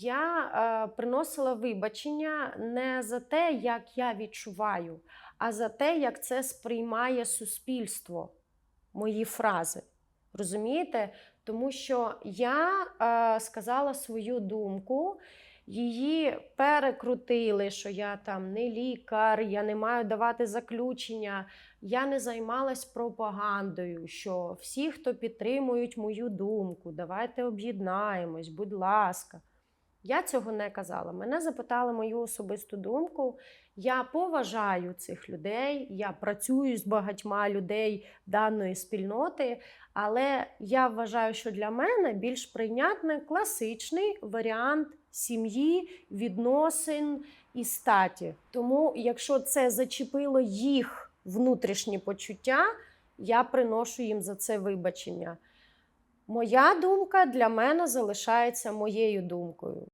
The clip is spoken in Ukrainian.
Я е, приносила вибачення не за те, як я відчуваю, а за те, як це сприймає суспільство, мої фрази. Розумієте? Тому що я е, сказала свою думку, її перекрутили, що я там не лікар, я не маю давати заключення. Я не займалась пропагандою, що всі, хто підтримують мою думку, давайте об'єднаємось, будь ласка. Я цього не казала. Мене запитали мою особисту думку. Я поважаю цих людей, я працюю з багатьма людей даної спільноти, але я вважаю, що для мене більш прийнятний класичний варіант сім'ї, відносин і статі. Тому, якщо це зачепило їх внутрішні почуття, я приношу їм за це вибачення. Моя думка для мене залишається моєю думкою.